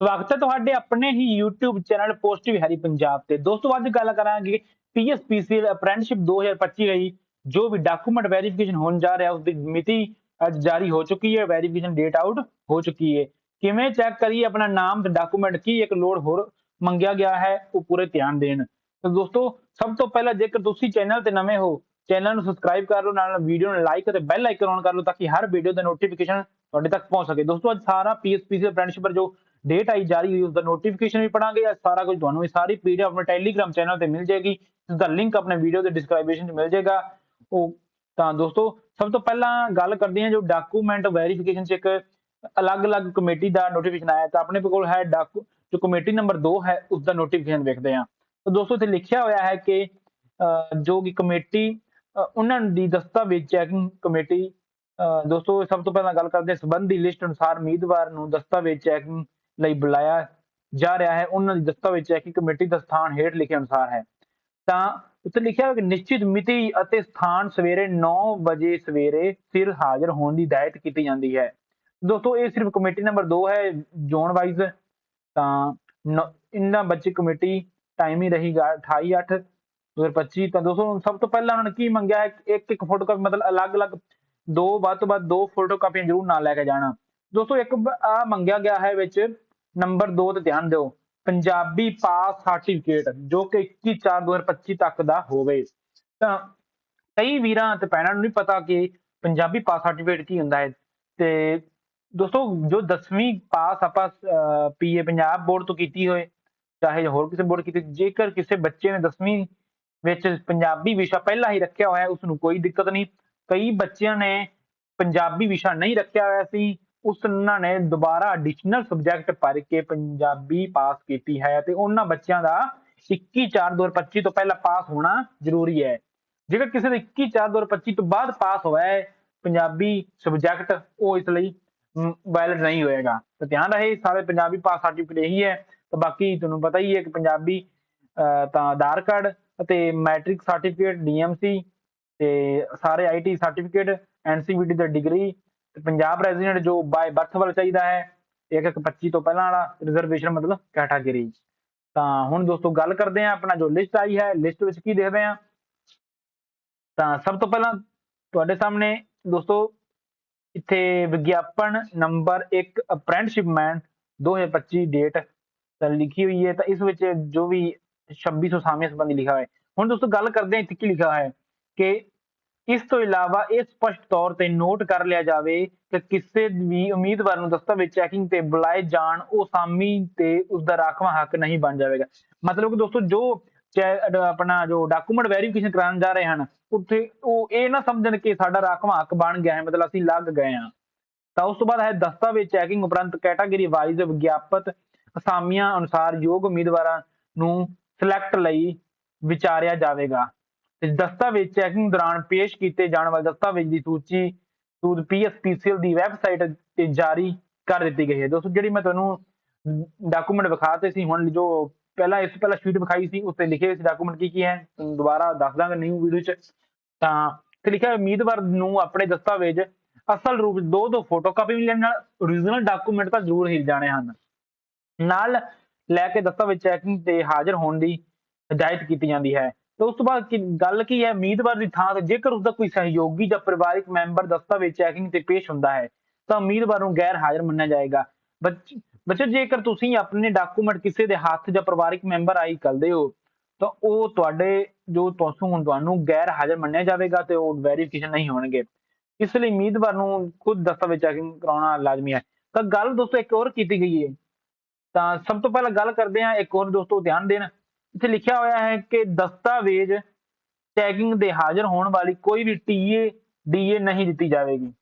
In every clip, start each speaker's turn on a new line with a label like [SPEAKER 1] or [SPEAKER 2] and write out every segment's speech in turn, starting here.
[SPEAKER 1] ਵਕਤ ਹੈ ਤੁਹਾਡੇ ਆਪਣੇ ਹੀ YouTube channel positive Harry Punjab ਤੇ। ਦੋਸਤੋ, ਅੱਜ ਗੱਲ ਕਰਾਂਗੇ PSPCL ਅਪ੍ਰੈਂਟਿਸਸ਼ਿਪ 2025 ਲਈ, ਜੋ ਵੀ ਡਾਕੂਮੈਂਟ ਵੈਰੀਫਿਕੇਸ਼ਨ ਹੋਣ ਜਾ ਰਿਹਾ ਉਸ ਦੀ ਮਿਤੀ ਅੱਜ ਜਾਰੀ ਹੋ ਚੁੱਕੀ ਹੈ ਵੈਰੀਫਿਕੇਸ਼ਨ ਡੇਟ ਆਊਟ ਹੋ ਚੁੱਕੀ ਹੈ। ਕਿਵੇਂ ਚੈੱਕ ਕਰੀਏ, ਆਪਣਾ ਨਾਮ ਤੇ ਡਾਕੂਮੈਂਟ ਕੀ ਇੱਕ ਲੋਡ ਹੋਰ ਮੰਗਿਆ ਗਿਆ ਹੈ, ਉਹ ਪੂਰੇ ਧਿਆਨ ਦੇਣ। ਤਾਂ ਦੋਸਤੋ, ਸਭ ਤੋਂ ਪਹਿਲਾਂ ਜੇਕਰ ਤੁਸੀਂ ਚੈਨਲ ਤੇ ਨਵੇਂ ਹੋ, ਚੈਨਲ ਨੂੰ ਸਬਸਕ੍ਰਾਈਬ ਕਰ ਲਓ, ਨਾਲ ਵੀਡੀਓ ਨੂੰ ਲਾਈਕ ਅਤੇ ਬੈਲ ਆਈਕਨ ਔਨ ਕਰ ਲਓ, ਤਾਂ ਕਿ ਹਰ ਵੀਡੀਓ ਦਾ ਨੋਟੀਫਿਕੇਸ਼ਨ ਤੁਹਾਡੇ ਤੱਕ ਪਹੁੰਚ ਸਕੇ। ਦੋਸਤੋ, ਅੱਜ ਸਾਰਾ ਪੀਐਸਪੀਸੀ ਅਪ੍ਰੈਂਟਿਸਸ਼ਿਪ ਪਰ ਜੋ ਡੇਟ ਆਈ ਜਾਰੀ ਹੋਈ ਉਸ ਦਾ ਨੋਟੀਫਿਕੇਸ਼ਨ ਵੀ ਪੜਾਂਗੇ ਅੱਜ ਸਾਰਾ ਕੁਝ ਤੁਹਾਨੂੰ ਇਹ ਸਾਰੀ ਪੀਡੀਐਫ ਆਪਣੇ ਟੈਲੀਗ੍ਰਾਮ ਚੈਨਲ ਤੇ ਮਿਲ ਜਾਏਗੀ ਇਸ ਦਾ ਲਿੰਕ ਆਪਣੇ ਵੀਡੀਓ ਦੇ ਡਿਸਕ੍ਰਿਪਸ਼ਨ 'ਚ ਮਿਲ ਜਾਏਗਾ। ਉਹ ਤਾਂ ਦੋਸਤੋ, ਸਭ ਤੋਂ ਪਹਿਲਾਂ ਗੱਲ ਕਰਦੇ ਹਾਂ ਜੋ ਡਾਕੂਮੈਂਟ ਵੈਰੀਫਿਕੇਸ਼ਨ 'ਚ ਇੱਕ ਅਲੱਗ-ਅਲੱਗ ਕਮੇਟੀ ਦਾ ਨੋਟੀਫਿਕੇਸ਼ਨ ਆਇਆ, ਤਾਂ ਆਪਣੇ ਕੋਲ ਹੈ ਡਾਕੂ ਜੋ ਕਮੇਟੀ ਨੰਬਰ 2 ਹੈ ਉਸ ਦਾ ਨੋਟੀਫਿਕੇਸ਼ਨ ਵੇਖਦੇ ਹਾਂ। ਤਾਂ ਦੋਸਤੋ, ਇੱਥੇ ਲਿਖਿਆ ਹੋਇਆ ਹੈ ਕਿ ਜੋ ਕਿ ਕਮੇਟੀ ਉਹਨਾਂ ਦੀ ਦਸਤਾਵੇਜ਼ ਚੈਕਿੰਗ ਕਮੇਟੀ ਦੋਸਤੋ ਸਭ ਤੋਂ ਪਹਿਲਾਂ ਗੱਲ ਕਰਦੇ ਹਾਂ ਸੰਬੰਧੀ ਲਿਸਟ ਅਨੁਸਾਰ ਉਮੀਦਵਾਰ ਨੂੰ ਦਸਤਾਵੇਜ਼ ਚੈਕਿੰਗ ਲਈ ਬੁਲਾਇਆ ਜਾ ਰਿਹਾ ਹੈ, ਉਹਨਾਂ ਦੀ ਦਸਤਾਵੇਜ਼ ਕਿ ਕਮੇਟੀ ਦਾ ਸਥਾਨ ਹੇਠ ਲਿਖੇ ਅਨੁਸਾਰ ਹੈ। ਤਾਂ ਉੱਤੇ ਲਿਖਿਆ ਹੋਇਆ ਕਿ ਨਿਸ਼ਚਿਤ ਮਿਤੀ ਅਤੇ ਸਥਾਨ ਸਵੇਰੇ 9 ਵਜੇ ਸਵੇਰੇ ਸਿਰ ਹਾਜ਼ਰ ਹੋਣ ਦੀ ਹਦਾਇਤ ਕੀਤੀ ਜਾਂਦੀ ਹੈ। ਦੋਸਤੋ, ਇਹ ਸਿਰਫ ਕਮੇਟੀ ਨੰਬਰ 2 ਹੈ, ਜ਼ੋਨ ਵਾਈਜ਼। ਤਾਂ ਨ- ਬੱਚੇ ਕਮੇਟੀ ਟਾਈਮ ਹੀ ਰਹੇਗਾ 28 8 2025 ਤਾਂ ਦੋਸਤੋ ਸਭ ਤੋਂ ਪਹਿਲਾਂ ਉਹਨਾਂ ਨੇ ਕੀ ਮੰਗਿਆ? ਹੈ ਇੱਕ ਇੱਕ ਫੋਟੋ ਕਾਪੀ ਮਤਲਬ ਅਲੱਗ-ਅਲੱਗ ਦੋ, ਵੱਧ ਤੋਂ ਵੱਧ ਦੋ ਫੋਟੋ ਕਾਪੀਆਂ ਜ਼ਰੂਰ ਨਾਲ ਲੈ ਕੇ ਜਾਣਾ। ਦੋਸਤੋ, ਇੱਕ ਆ ਮੰਗਿਆ ਗਿਆ ਹੈ ਵਿੱਚ ਨੰਬਰ 2 ਤੇ ਧਿਆਨ ਦਿਓ, ਪੰਜਾਬੀ ਪਾਸ ਸਰਟੀਫਿਕੇਟ ਜੋ ਕਿ 21 4 2025 ਤੱਕ ਦਾ ਹੋਵੇ। ਤਾਂ ਕਈ ਵੀਰਾਂ ਤੇ ਭੈਣਾਂ ਨੂੰ ਨਹੀਂ ਪਤਾ ਕਿ ਪੰਜਾਬੀ ਪਾਸ ਸਰਟੀਫਿਕੇਟ ਕੀ ਹੁੰਦਾ ਹੈ। ਤੇ ਦੋਸਤੋ, ਜੋ 10ਵੀਂ ਪਾਸ ਆਪਾਂ ਪੀਏ ਪੰਜਾਬ ਬੋਰਡ ਤੋਂ ਕੀਤੀ ਹੋਏ, ਚਾਹੇ ਹੋਰ ਕਿਸੇ ਬੋਰਡ ਕੀਤੀ, ਜੇਕਰ ਕਿਸੇ ਬੱਚੇ ਨੇ 10ਵੀਂ ਵਿੱਚ ਪੰਜਾਬੀ ਵਿਸ਼ਾ ਪਹਿਲਾਂ ਹੀ ਰੱਖਿਆ ਹੋਇਆ ਹੈ ਉਸ ਨੂੰ ਕੋਈ ਦਿੱਕਤ ਨਹੀਂ। ਕਈ ਬੱਚਿਆਂ ਨੇ ਪੰਜਾਬੀ ਵਿਸ਼ਾ ਨਹੀਂ ਰੱਖਿਆ ਹੋਇਆ ਸੀ ਉਹਨਾਂ ਨੇ ਦੁਬਾਰਾ ਐਡੀਸ਼ਨਲ ਸਬਜੈਕਟ ਭਰ ਕੇ ਪੰਜਾਬੀ ਪਾਸ ਕੀਤੀ ਹੈ ਤੇ ਉਹਨਾਂ ਬੱਚਿਆਂ ਦਾ 21 4 2025 ਤੋਂ ਪਹਿਲਾਂ ਪਾਸ ਹੋਣਾ ਜ਼ਰੂਰੀ ਹੈ। ਜੇਕਰ ਕਿਸੇ ਦਾ 21 4 2025 ਤੋਂ ਬਾਅਦ ਪਾਸ ਹੋਇਆ ਹੈ ਪੰਜਾਬੀ ਸਬਜੈਕਟ ਉਹ ਇਸ ਲਈ ਵੈਲਿਡ ਨਹੀਂ ਹੋਏਗਾ। ਤਾਂ ਧਿਆਨ ਰਹੇ ਸਾਰੇ ਪੰਜਾਬੀ ਪਾਸ ਸਰਟੀਫਿਕੇਟ ਇਹੀ ਹੈ। ਤਾਂ ਬਾਕੀ ਤੁਹਾਨੂੰ ਪਤਾ ਹੀ ਹੈ ਕਿ ਪੰਜਾਬੀ ਅਹ, ਤਾਂ ਆਧਾਰ ਕਾਰਡ ਅਤੇ ਮੈਟ੍ਰਿਕ ਸਰਟੀਫਿਕੇਟ ਡੀਐਮਸੀ ਤੇ ਸਾਰੇ ਆਈਟੀ ਸਰਟੀਫਿਕੇਟ ਐਨਸੀਵੀਟੀ ਦਾ ਡਿਗਰੀ ਤੇ ਪੰਜਾਬ ਰੈਜ਼ੀਡੈਂਟ ਜੋ ਬਾਈ ਬਰਥ ਵਾਲਾ ਚਾਹੀਦਾ ਹੈ, ਇੱਕ ਇੱਕ 25 ਤੋਂ ਪਹਿਲਾਂ ਵਾਲਾ ਰਿਜ਼ਰਵੇਸ਼ਨ ਮਤਲਬ ਕੈਟਾਗਰੀ ਤਾਂ ਹੁਣ ਦੋਸਤੋ ਗੱਲ ਕਰਦੇ ਹਾਂ, ਆਪਣਾ ਜੋ ਲਿਸਟ ਆਈ ਹੈ ਲਿਸਟ ਵਿੱਚ ਕੀ ਦੇਖਦੇ ਹਾਂ। ਤਾਂ ਸਭ ਤੋਂ ਪਹਿਲਾਂ ਤੁਹਾਡੇ ਸਾਹਮਣੇ ਦੋਸਤੋ ਇੱਥੇ ਵਿਗਿਆਪਨ ਨੰਬਰ 1 ਅਪ੍ਰੈਂਟਿਸਸ਼ਿਪ ਮੈਨ 2025 ਡੇਟ ਤਾਂ ਲਿਖੀ ਹੋਈ ਹੈ, ਤਾਂ ਇਸ ਵਿੱਚ ਜੋ ਵੀ 2600 ਸਾਮੀਆਂ ਸੰਬੰਧੀ ਲਿਖਿਆ ਹੋਇਆ ਹੈ। ਹੁਣ ਦੋਸਤੋ ਗੱਲ ਕਰਦੇ ਹਾਂ, ਇੱਥੇ ਕੀ ਲਿਖਿਆ ਹੋਇਆ ਹੈ ਕਿ ਇਸ ਤੋਂ ਇਲਾਵਾ ਇਹ ਸਪਸ਼ਟ ਤੌਰ ਤੇ ਨੋਟ ਕਰ ਲਿਆ ਜਾਵੇ ਕਿ ਕਿਸੇ ਵੀ ਉਮੀਦਵਾਰ ਨੂੰ ਦਸਤਾਵੇਜ਼ ਚੈਕਿੰਗ ਤੇ ਬੁਲਾਏ ਜਾਣ, ਉਹ ਸਾਮੀ ਤੇ ਉਸਦਾ ਰਾਖਵਾਂ ਹੱਕ ਨਹੀਂ ਬਣ ਜਾਵੇਗਾ। ਮਤਲਬ ਕਿ ਦੋਸਤੋ, ਜੋ ਆਪਣਾ ਜੋ ਡਾਕੂਮੈਂਟ ਵੈਰੀਫਿਕੇਸ਼ਨ ਕਰਾਉਣ ਜਾ ਰਹੇ ਹਨ, ਉੱਥੇ ਉਹ ਇਹ ਨਾ ਸਮਝਣ ਕਿ ਸਾਡਾ ਰਾਖਵਾਂ ਹੱਕ ਬਣ ਗਿਆ ਹੈ, ਮਤਲਬ ਅਸੀਂ ਲੱਗ ਗਏ ਹਾਂ। ਤਾਂ ਉਸ ਤੋਂ ਬਾਅਦ ਹੈ ਦਸਤਾਵੇਜ਼ ਚੈਕਿੰਗ ਉਪਰੰਤ ਕੈਟਾਗਰੀ ਵਾਈਜ਼ ਵਿਗਿਆਪਤ ਅਸਾਮੀਆਂ ਅਨੁਸਾਰ ਯੋਗ ਉਮੀਦਵਾਰਾਂ ਨੂੰ ਸਿਲੈਕਟ ਲਈ ਵਿਚਾਰਿਆ ਜਾਵੇਗਾ। ਤੇ ਦਸਤਾਵੇਜ਼ ਚੈਕਿੰਗ ਦੌਰਾਨ ਪੇਸ਼ ਕੀਤੇ ਜਾਣ ਵਾਲੇ ਦਸਤਾਵੇਜ਼ ਦੀ ਸੂਚੀ, ਸੂਦ ਪੀਐਸਪੀਸੀਐਲ ਦੀ ਵੈਬਸਾਈਟ ਤੇ ਜਾਰੀ ਕਰ ਦਿੱਤੀ ਗਈ ਹੈ। ਦੋਸਤੋ, ਜਿਹੜੀ ਮੈਂ ਤੁਹਾਨੂੰ ਡਾਕੂਮੈਂਟ ਵਿਖਾਤੇ ਸੀ, ਹੁਣ ਜੋ ਪਹਿਲਾਂ, ਇਸ ਪਹਿਲਾਂ ਸ਼ੀਟ ਵਿਖਾਈ ਸੀ ਉੱਤੇ ਲਿਖੇ ਸੀ ਡਾਕੂਮੈਂਟ ਕੀ ਕੀ ਹੈ ਦੁਬਾਰਾ ਦੱਸ ਦਾਂਗਾ ਨਿਊ ਵੀਡੀਓ ਚ। ਤਾਂ ਤੇ ਲਿਖਿਆ ਉਮੀਦਵਾਰ ਨੂੰ ਆਪਣੇ ਦਸਤਾਵੇਜ਼ ਅਸਲ ਰੂਪ ਦੋ ਦੋ ਫੋਟੋ ਕਾਪੀ ਮਿਲਣ ਨਾਲ ਓਰੀਜਨਲ ਡਾਕੂਮੈਂਟ ਤਾਂ ਜ਼ਰੂਰ ਹੀ ਜਾਣੇ ਹਨ। ਨਾਲ ਲੈ ਕੇ ਦਸਤਾਵੇਜ਼ ਚੈਕਿੰਗ ਤੇ ਹਾਜ਼ਰ ਹੋਣ ਦੀ ਹਦਾਇਤ ਕੀਤੀ ਜਾਂਦੀ ਹੈ। ਤੇ ਉਸ ਤੋਂ ਬਾਅਦ ਗੱਲ ਕੀ ਹੈ? ਉਮੀਦਵਾਰ ਦੀ ਥਾਂ ਤੇ ਜੇਕਰ ਉਸਦਾ ਕੋਈ ਸਹਿਯੋਗੀ ਜਾਂ ਪਰਿਵਾਰਿਕ ਮੈਂਬਰ ਦਸਤਾਵੇਜ਼ ਚੈਕਿੰਗ ਤੇ ਪੇਸ਼ ਹੁੰਦਾ ਹੈ, ਤਾਂ ਉਮੀਦਵਾਰ ਨੂੰ ਗੈਰ ਹਾਜ਼ਰ ਮੰਨਿਆ ਜਾਏਗਾ। ਬੱਚ- ਬੱਚੇ ਜੇਕਰ ਤੁਸੀਂ ਆਪਣੇ ਡਾਕੂਮੈਂਟ ਕਿਸੇ ਦੇ ਹੱਥ ਜਾਂ ਪਰਿਵਾਰਿਕ ਮੈਂਬਰ ਆਈ ਕਰਦੇ ਹੋ, ਤਾਂ ਉਹ ਤੁਹਾਡੇ, ਜੋ ਤੁਹਾਨੂੰ ਤੁਹਾਨੂੰ ਗੈਰ ਹਾਜ਼ਰ ਮੰਨਿਆ ਜਾਵੇਗਾ ਤੇ ਉਹ ਵੈਰੀਫਿਕੇਸ਼ਨ ਨਹੀਂ ਹੋਣਗੇ। ਇਸ ਲਈ ਉਮੀਦਵਾਰ ਨੂੰ ਖੁਦ ਦਸਤਾਵੇਜ਼ ਚੈਕਿੰਗ ਕਰਾਉਣਾ ਲਾਜ਼ਮੀ ਹੈ। ਤਾਂ ਗੱਲ ਦੋਸਤੋ ਇੱਕ ਹੋਰ ਕੀਤੀ ਗਈ ਹੈ। ਤਾਂ ਸਭ ਤੋਂ ਪਹਿਲਾਂ ਗੱਲ ਕਰਦੇ ਹਾਂ, ਇੱਕ ਹੋਰ ਦੋਸਤੋ ਧਿਆਨ ਦੇਣ। ਇੱਥੇ ਲਿਖਿਆ ਹੋਇਆ ਹੈ ਕਿ ਦਸਤਾਵੇਜ਼ ਚੈਕਿੰਗ ਦੇ ਹਾਜ਼ਰ ਹੋਣ ਵਾਲੀ ਕੋਈ ਵੀ ਟੀਏ ਡੀਏ ਨਹੀਂ ਦਿੱਤੀ ਜਾਵੇਗੀ।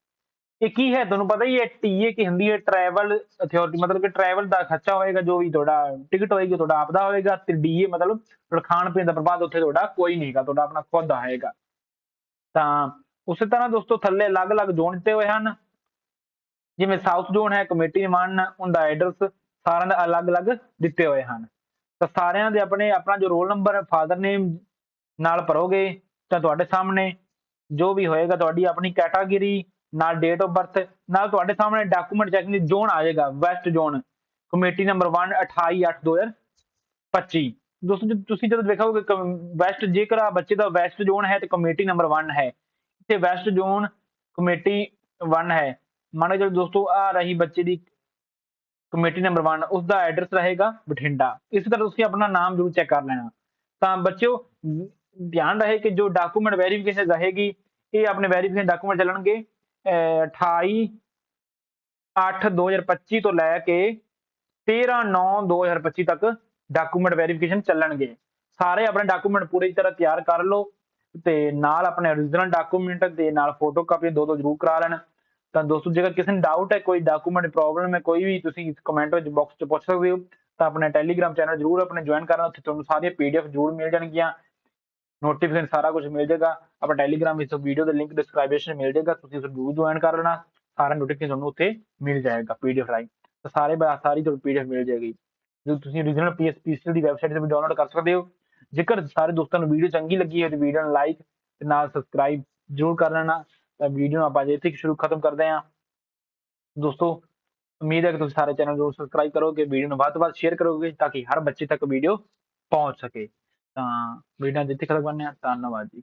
[SPEAKER 1] ਇਹ ਕੀ ਹੈ? ਤੁਹਾਨੂੰ ਪਤਾ ਹੀ ਹੈ ਟੀਏ ਕੀ ਹੁੰਦੀ ਹੈ? ਟਰੈਵਲ ਅਥਾਰਟੀ ਮਤਲਬ ਕਿ ਟਰੈਵਲ ਦਾ ਖਰਚਾ ਹੋਏਗਾ, ਜੋ ਵੀ ਤੁਹਾਡਾ ਟਿਕਟ ਹੋਏਗੀ, ਤੁਹਾਡਾ ਆਪਦਾ ਹੋਏਗਾ ਤੇ ਡੀਏ ਮਤਲਬ ਖਾਣ ਪੀਣ ਦਾ ਪ੍ਰਬੰਧ ਉੱਥੇ ਤੁਹਾਡਾ ਕੋਈ ਨਹੀਂ ਹੈਗਾ, ਤੁਹਾਡਾ ਆਪਣਾ ਖੁਦ ਦਾ ਹੋਏਗਾ ਤਾਂ ਉਸੇ ਤਰ੍ਹਾਂ ਦੋਸਤੋ, ਥੱਲੇ ਅਲੱਗ-ਅਲੱਗ ਜ਼ੋਨ ਦਿੱਤੇ ਹੋਏ ਹਨ। ਜਿਵੇਂ ਸਾਊਥ ਜ਼ੋਨ ਹੈ ਕਮੇਟੀ ਨਿਮਾਨ ਉਹਦਾ ਐਡਰੈਸ ਸਾਰਿਆਂ ਦਾ ਅਲੱਗ-ਅਲੱਗ ਦਿੱਤੇ ਹੋਏ ਹਨ। ਤਾਂ ਸਾਰਿਆਂ ਦੇ ਆਪਣੇ ਆਪਣਾ ਜੋ ਰੋਲ ਨੰਬਰ ਫਾਦਰ ਨੇਮ ਨਾਲ ਭਰੋਗੇ ਤਾਂ ਤੁਹਾਡੇ ਸਾਹਮਣੇ ਜੋ ਵੀ ਹੋਏਗਾ ਤੁਹਾਡੀ ਆਪਣੀ ਕੈਟਾਗਰੀ ਨਾਲ ਡੇਟ ਆਫ ਬਰਥ ਨਾਲ ਤੁਹਾਡੇ ਸਾਹਮਣੇ ਡਾਕੂਮੈਂਟ ਚੈਕਿੰਗ ਦੀ ਜ਼ੋਨ ਆ ਜਾਏਗਾ ਵੈਸਟ ਜ਼ੋਨ, ਕਮੇਟੀ ਨੰਬਰ 1 28/8/2025 ਦੋਸਤੋ ਜੇ ਤੁਸੀਂ ਜਦੋਂ ਦੇਖੋਗੇ ਵੈਸਟ ਜੇਕਰ ਆ ਬੱਚੇ ਦਾ ਵੈਸਟ ਜ਼ੋਨ ਹੈ ਤੇ ਕਮੇਟੀ ਨੰਬਰ 1 ਹੈ। ਇੱਥੇ ਵੈਸਟ ਜ਼ੋਨ ਕਮੇਟੀ 1 ਹੈ। ਮੰਨ ਲਓ ਦੋਸਤੋ, ਆ ਰਹੀ ਬੱਚੇ ਦੀ ਕਮੇਟੀ ਨੰਬਰ 1 ਉਸ ਦਾ ਐਡਰੈਸ ਰਹੇਗਾ ਬਠਿੰਡਾ। ਇਸ ਤਰ੍ਹਾਂ ਤੁਸੀਂ ਆਪਣਾ ਨਾਮ ਜ਼ਰੂਰ ਚੈੱਕ ਕਰ ਲੈਣਾ। ਤਾਂ ਬੱਚਿਓ, ਧਿਆਨ ਰਹੇ ਕਿ ਜੋ ਡਾਕੂਮੈਂਟ ਵੈਰੀਫਿਕੇਸ਼ਨ ਰਹੇਗੀ, ਇਹ ਆਪਣੇ ਵੈਰੀਫਿਕੇਸ਼ਨ ਡਾਕੂਮੈਂਟ ਚੱਲਣਗੇ, ਅਹ 28 8 2025 ਤੋਂ ਲੈ ਕੇ 13 9 2025 ਤੱਕ ਡਾਕੂਮੈਂਟ ਵੈਰੀਫਿਕੇਸ਼ਨ ਚੱਲਣਗੇ। ਸਾਰੇ ਆਪਣੇ ਡਾਕੂਮੈਂਟ ਪੂਰੀ ਤਰ੍ਹਾਂ ਤਿਆਰ ਕਰ ਲਓ ਤੇ ਨਾਲ ਆਪਣੇ origignal ਡਾਕੂਮੈਂਟ ਦੇ ਨਾਲ ਫੋਟੋ ਕਾਪੀ ਦੋ ਦੋ ਜ਼ਰੂਰ ਕਰਾ ਲੈਣ। ਤਾਂ ਦੋਸਤੋ, ਜੇਕਰ ਕਿਸੇ ਨੂੰ ਡਾਊਟ ਹੈ, ਕੋਈ ਡਾਕੂਮੈਂਟ ਪ੍ਰੋਬਲਮ ਹੈ, ਕੋਈ ਵੀ ਤੁਸੀਂ ਕਮੈਂਟ ਵਿੱਚ ਬਾਕਸ 'ਚ ਪੁੱਛ ਸਕਦੇ ਹੋ, ਤਾਂ ਆਪਣਾ ਟੈਲੀਗ੍ਰਾਮ ਚੈਨਲ ਜ਼ਰੂਰ ਆਪਣੇ ਜੁਆਇਨ ਕਰਨਾ, ਉੱਥੇ ਤੁਹਾਨੂੰ ਸਾਰੀਆਂ ਪੀਡੀਐਫ ਜ਼ਰੂਰ ਮਿਲ ਜਾਣਗੀਆਂ। ਨੋਟੀਫਿਕੇਸ਼ਨ ਸਾਰਾ ਕੁਝ ਮਿਲ ਜਾਏਗਾ। ਆਪਣਾ ਟੈਲੀਗ੍ਰਾਮ ਵਿੱਚ ਵੀਡੀਓ ਦਾ ਲਿੰਕ ਡਿਸਕ੍ਰਿਪਸ਼ਨ ਮਿਲ ਜਾਏਗਾ, ਤੁਸੀਂ ਉਸ ਜ਼ਰੂਰ ਜੁਆਇਨ ਕਰ ਲੈਣਾ, ਸਾਰਾ ਨੋਟੀਫਿਕੇਸ਼ਨ ਤੁਹਾਨੂੰ ਉੱਥੇ ਮਿਲ ਜਾਏਗਾ ਪੀਡੀਐਫ ਰਾਹੀਂ। ਤਾਂ ਸਾਰੇ ਸਾਰੀ ਤੁਹਾਨੂੰ ਪੀਡੀਐਫ ਮਿਲ ਜਾਏਗੀ। ਜੋ ਤੁਸੀਂ origignal ਪੀਐਸਪੀਸੀਐਲ ਦੀ ਵੈਬਸਾਈਟ ਤੇ ਵੀ ਡਾਊਨਲੋਡ ਕਰ ਸਕਦੇ ਹੋ। ਜੇਕਰ ਸਾਰੇ ਦੋਸਤਾਂ ਨੂੰ ਵੀਡੀਓ ਚੰਗੀ ਲੱਗੀ ਹੈ, ਤਾਂ ਵੀਡੀਓ ਨੂੰ ਲਾਈਕ ਤੇ ਨਾਲ ਸਬਸਕ੍ਰਾਈਬ ਜ਼ਰੂਰ ਕਰ ਲੈਣਾ। ਤਾਂ ਵੀਡੀਓ ਨੂੰ ਆਪਾਂ ਅੱਜ ਇੱਥੇ ਸ਼ੁਰੂ ਖਤਮ ਕਰਦੇ ਹਾਂ। ਦੋਸਤੋ, ਉਮੀਦ ਹੈ ਕਿ ਤੁਸੀਂ ਸਾਰੇ ਚੈਨਲ ਨੂੰ ਸਬਸਕ੍ਰਾਈਬ ਕਰੋਗੇ ਵੀਡੀਓ ਨੂੰ ਵੱਧ ਤੋਂ ਵੱਧ ਸ਼ੇਅਰ ਕਰੋਗੇ ਤਾਂ ਕਿ ਹਰ ਬੱਚੇ ਤੱਕ ਵੀਡੀਓ ਪਹੁੰਚ ਸਕੇ। ਤਾਂ ਵੀਡੀਓ ਅੱਜ ਇੱਥੇ ਖਤਮ ਕਰਨੇ ਆ ਧੰਨਵਾਦ ਜੀ।